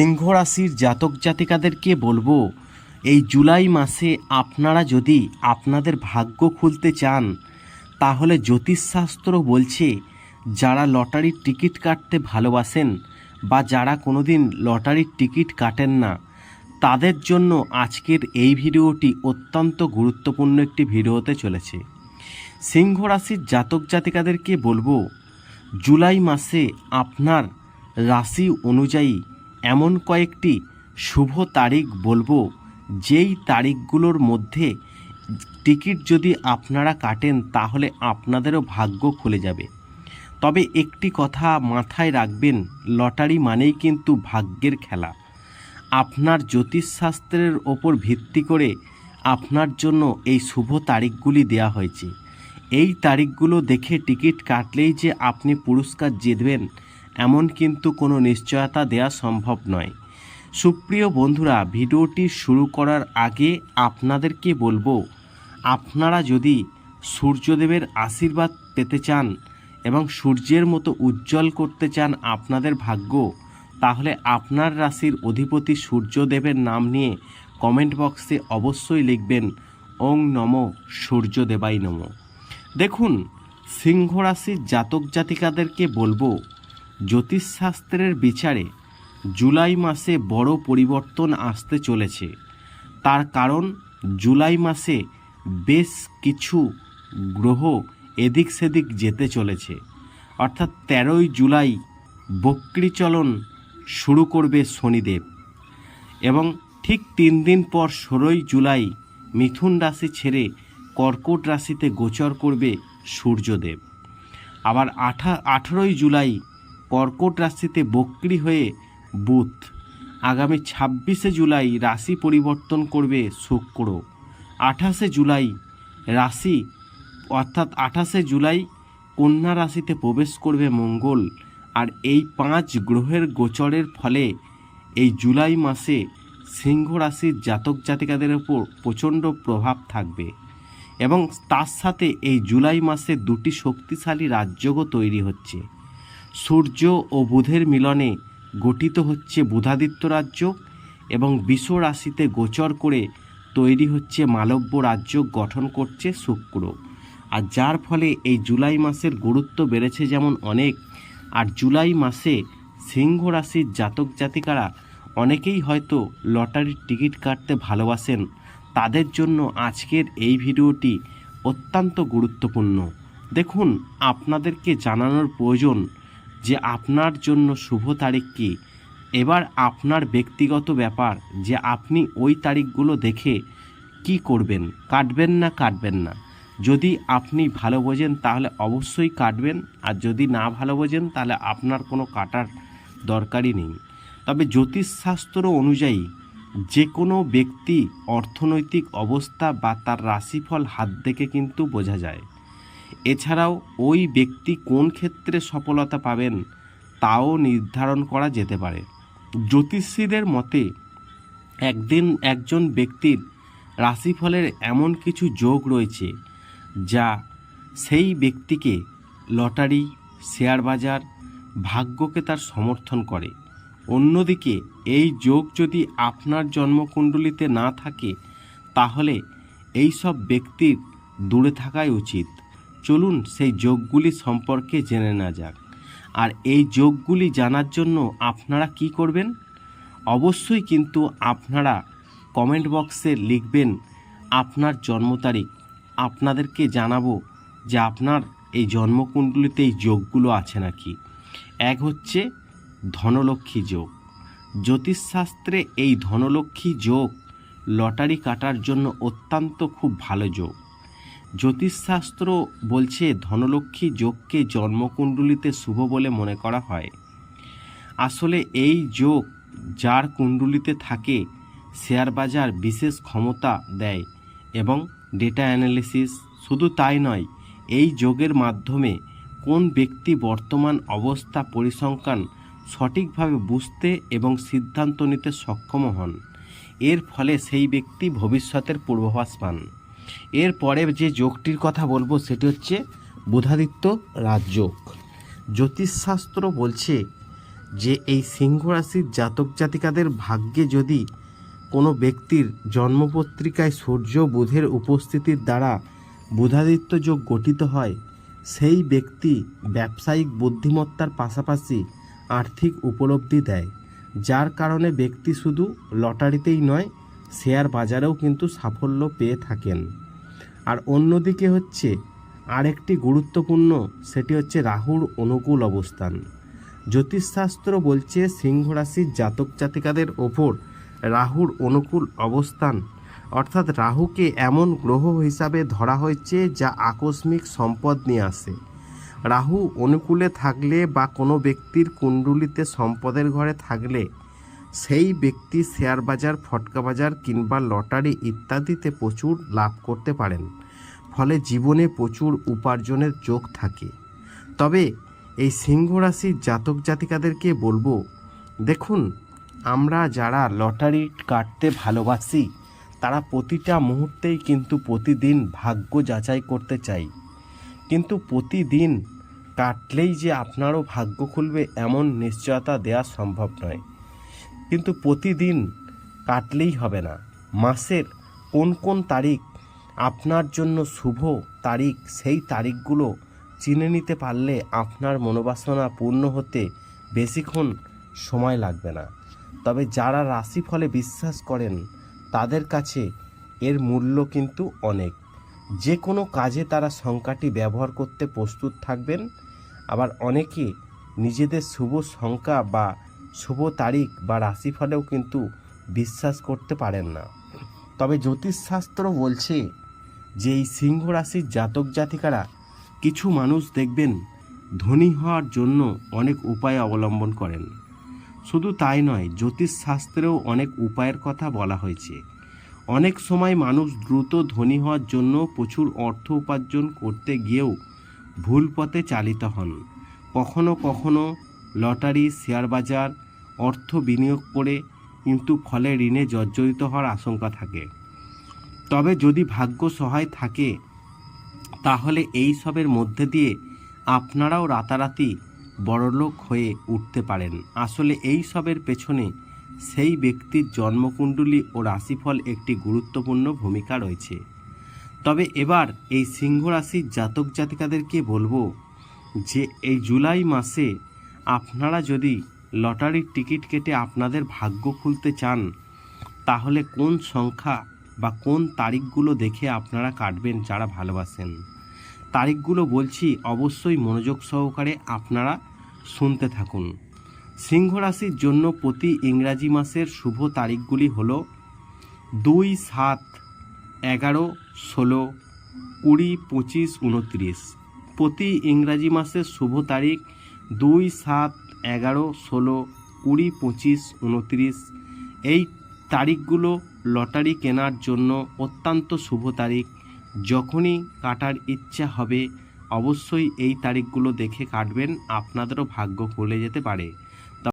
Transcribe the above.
সিংহ রাশির জাতক জাতিকাদেরকে বলব, এই জুলাই মাসে আপনারা যদি আপনাদের ভাগ্য খুলতে চান, তাহলে জ্যোতিষশাস্ত্র বলছে, যারা লটারির টিকিট কাটতে ভালোবাসেন বা যারা কোনোদিন লটারির টিকিট কাটেন না, তাদের জন্য আজকের এই ভিডিওটি অত্যন্ত গুরুত্বপূর্ণ একটি ভিডিও হতে চলেছে। সিংহ রাশির জাতক জাতিকাদেরকে বলব, জুলাই মাসে আপনার রাশি অনুযায়ী এমন কয়েকটি শুভ তারিখ বলব, যেই তারিখগুলোর মধ্যে টিকিট যদি আপনারা কাটেন তাহলে আপনাদেরও ভাগ্য খুলে যাবে। তবে একটি কথা মাথায় রাখবেন, লটারি মানেই কিন্তু ভাগ্যের খেলা। আপনার জ্যোতিষশাস্ত্রের ওপর ভিত্তি করে আপনার জন্য এই শুভ তারিখগুলি দেয়া হয়েছে। এই তারিখগুলো দেখে টিকিট কাটলেই যে আপনি পুরস্কার জিতবেন এমন কিন্তু কোনো নিশ্চয়তা দেওয়া সম্ভব নয়। সুপ্রিয় বন্ধুরা, ভিডিওটি শুরু করার আগে আপনাদেরকে বলব, আপনারা যদি সূর্যদেবের আশীর্বাদ পেতে চান এবং সূর্যের মতো উজ্জ্বল করতে চান আপনাদের ভাগ্য, তাহলে আপনার রাশির অধিপতি সূর্যদেবের নাম নিয়ে কমেন্ট বক্সে অবশ্যই লিখবেন, ওং নম সূর্যদেবাই নম। দেখুন সিংহ রাশির জাতক জাতিকাদেরকে বলব জ্যোতিষশাস্ত্রের বিচারে জুলাই মাসে বড় পরিবর্তন আসতে চলেছে। তার কারণ, জুলাই মাসে বেশ কিছু গ্রহ এদিক সেদিক যেতে চলেছে। অর্থাৎ তেরোই জুলাই বক্রিচলন শুরু করবে শনিদেব। এবং ঠিক তিন দিন পর ষোলোই জুলাই মিথুন রাশি ছেড়ে কর্কট রাশিতে গোচর করবে সূর্যদেব। আবার আঠা, আঠেরোই জুলাই কর্কট রাশিতে বক্রি হয়ে বুধ। আগামী ছাব্বিশে জুলাই রাশি পরিবর্তন করবে শুক্র। আঠাশে জুলাই রাশি, অর্থাৎ আঠাশে জুলাই কন্যা রাশিতে প্রবেশ করবে মঙ্গল। আর এই পাঁচ গ্রহের গোচরের ফলে এই জুলাই মাসে সিংহ রাশির জাতক জাতিকাদের ওপর প্রচণ্ড প্রভাব থাকবে। এবং তার সাথে এই জুলাই মাসে দুটি শক্তিশালী রাজ্যও তৈরি হচ্ছে। সূর্য ও বুধের মিলনে গঠিত হচ্ছে বুধাদিত্য রাজ্য এবং বিশ্ব রাশিতে গোচর করে তৈরি হচ্ছে মালব্য রাজ্য গঠন করছে শুক্র। আর যার ফলে এই জুলাই মাসের গুরুত্ব বেড়েছে যেমন অনেক। আর জুলাই মাসে সিংহ রাশির জাতক জাতিকারা অনেকেই হয়তো লটারির টিকিট কাটতে ভালোবাসেন। তাদের জন্য আজকের এই ভিডিওটি অত্যন্ত গুরুত্বপূর্ণ। দেখুন, আপনাদেরকে জানানোর প্রয়োজন যে আপনার জন্য শুভ তারিখ কী? এবার আপনার ব্যক্তিগত ব্যাপার যে আপনি ওই তারিখগুলো দেখে কি করবেন, কাটবেন না কাটবেন না। যদি আপনি ভালো বোঝেন তাহলে অবশ্যই কাটবেন, আর যদি না ভালো বোঝেন তাহলে আপনার কোনো কাটার দরকারই নেই। তবে জ্যোতিষশাস্ত্র অনুযায়ী যে কোনো ব্যক্তি অর্থনৈতিক অবস্থা বা তার রাশিফল হাত দেখে কিন্তু বোঝা যায়। এছাড়াও ওই ব্যক্তি কোন ক্ষেত্রে সফলতা পাবেন তাও নির্ধারণ করা যেতে পারে। জ্যোতিষীদের মতে, একদিন একজন ব্যক্তির রাশিফলের এমন কিছু যোগ রয়েছে যা সেই ব্যক্তিকে লটারি, শেয়ার বাজার, ভাগ্যকে তার সমর্থন করে। অন্যদিকে এই যোগ যদি আপনার জন্মকুণ্ডলিতে না থাকে, তাহলে এই সব ব্যক্তির দূরে থাকাই উচিত। চলুন সেই যোগগুলি সম্পর্কে জেনে না যাক। আর এই যোগগুলি জানার জন্য আপনারা কি করবেন? অবশ্যই কিন্তু আপনারা কমেন্ট বক্সে লিখবেন আপনার জন্ম তারিখ। আপনাদেরকে জানাব যে আপনার এই জন্মকুণ্ডলিতে এই যোগগুলো আছে নাকি। এক হচ্ছে ধনলক্ষ্মী যোগ। জ্যোতিষশাস্ত্রে এই ধনলক্ষ্মী যোগ লটারি কাটার জন্য অত্যন্ত খুব ভালো যোগ। জ্যোতিষশাস্ত্র বলছে ধনলক্ষ্মী যোগকে জন্মকুণ্ডলিতে শুভ বলে মনে করা হয়। আসলে এই যোগ যার কুণ্ডলিতে থাকে, শেয়ার বাজার বিশেষ ক্ষমতা দেয় এবং ডেটা অ্যানালিসিস শুধু তাই নয়, এই যোগের মাধ্যমে কোন ব্যক্তি বর্তমান অবস্থা পরিসংখ্যান সঠিকভাবে বুঝতে এবং সিদ্ধান্ত নিতে সক্ষম হন, এর ফলে সেই ব্যক্তি ভবিষ্যতের পূর্বাভাস পান। এর পরে যে যোগটির কথা বলব, সেটি হচ্ছে বুধাদিত্য রাজযোগ। জ্যোতিষশাস্ত্র বলছে যে, এই সিংহ রাশির জাতক জাতিকাদের ভাগ্যে যদি কোনো ব্যক্তির জন্মপত্রিকায় সূর্য বুধের উপস্থিতির দ্বারা বুধাদিত্য যোগ গঠিত হয়, সেই ব্যক্তি ব্যবসায়িক বুদ্ধিমত্তার পাশাপাশি আর্থিক উপলব্ধি দেয়, যার কারণে ব্যক্তি শুধু লটারিতেই নয় শেয়ার বাজারেও কিন্তু সাফল্য পেয়ে থাকেন। আর অন্যদিকে হচ্ছে, আরেকটি গুরুত্বপূর্ণ, সেটি হচ্ছে রাহুর অনুকূল অবস্থান। জ্যোতিষশাস্ত্র বলছে, সিংহ রাশির জাতক জাতিকাদের ওপর রাহুর অনুকূল অবস্থান, অর্থাৎ রাহুকে এমন গ্রহ হিসাবে ধরা হয়েছে যা আকস্মিক সম্পদ নিয়ে আসে। রাহু অনুকূলে থাকলে বা কোনো ব্যক্তির কুণ্ডুলিতে সম্পদের ঘরে থাকলে সেই ব্যক্তি শেয়ার বাজার, ফটকা বাজার কিংবা লটারি ইত্যাদিতে প্রচুর লাভ করতে পারেন। ফলে জীবনে প্রচুর উপার্জনের যোগ থাকে। তবে এই সিংহ রাশির জাতক জাতিকাদেরকে বলব, দেখুন, আমরা যারা লটারি কাটতে ভালোবাসি, তারা প্রতিটা মুহূর্তেই কিন্তু প্রতিদিন ভাগ্য যাচাই করতে চাই। কিন্তু প্রতিদিন কাটলেই যে আপনারও ভাগ্য খুলবে এমন নিশ্চয়তা দেওয়া সম্ভব নয়। কিন্তু প্রতিদিন কাটলেই হবে না। মাসের কোন কোন তারিখ আপনার জন্য শুভ তারিখ, সেই তারিখগুলো চিনে নিতে পারলে আপনার মনোবাসনা পূর্ণ হতে বেশিক্ষণ সময় লাগবে না। তবে যারা রাশিফলে বিশ্বাস করেন, তাদের কাছে এর মূল্য কিন্তু অনেক। যে কোনো কাজে তারা সংখ্যাটি ব্যবহার করতে প্রস্তুত থাকবেন। আবার অনেকে নিজেদের শুভ সংখ্যা বা শুভ তারিখ বা রাশিফলেও কিন্তু বিশ্বাস করতে পারেন না। তবে জ্যোতিষশাস্ত্র বলছে যে এই সিংহ রাশির জাতক জাতিকারা কিছু মানুষ দেখবেন ধনী হওয়ার জন্য অনেক উপায় অবলম্বন করেন। শুধু তাই নয়, জ্যোতিষশাস্ত্রেও অনেক উপায়ের কথা বলা হয়েছে। অনেক সময় মানুষ দ্রুত ধনী হওয়ার জন্য প্রচুর অর্থ উপার্জন করতে গিয়েও ভুল পথে চালিত হন। কখনো কখনো লটারি শেয়ার বাজার অর্থ বিনিয়োগ করে কিন্তু ফলে ঋণে জর্জরিত হওয়ার আশঙ্কা থাকে। তবে যদি ভাগ্য সহায় থাকে, তাহলে এই সবের মধ্যে দিয়ে আপনারাও রাতারাতি বড়লোক হয়ে উঠতে পারেন। আসলে এই সবের পেছনে সেই ব্যক্তির জন্মকুণ্ডলী ও রাশিফল একটি গুরুত্বপূর্ণ ভূমিকা রয়েছে। তবে এবার এই সিংহ রাশির জাতক জাতিকাদেরকে বলব যে, এই জুলাই মাসে আপনারা যদি লটারির টিকিট কেটে আপনাদের ভাগ্য খুলতে চান, তাহলে কোন সংখ্যা বা কোন তারিখগুলো দেখে আপনারা কাটবেন যারা ভালোবাসেন? তারিখগুলো বলছি অবশ্যই মনোযোগ সহকারে আপনারা শুনতে থাকুন। সিংহ রাশির জন্য প্রতি ইংরাজি মাসের শুভ তারিখগুলি হলো দুই সাত এগারো ষোলো কুড়ি পঁচিশ উনত্রিশ প্রতি ইংরাজি মাসের শুভ তারিখ দুই সাত এগারো, ষোলো, কুড়ি, পঁচিশ, উনত্রিশ, এই তারিখগুলো লটারি কেনার জন্য অত্যন্ত শুভ তারিখ। যখনই কাটার ইচ্ছা হবে, অবশ্যই এই তারিখগুলো দেখে কাটবেন, আপনাদেরও ভাগ্য খুলে যেতে পারে।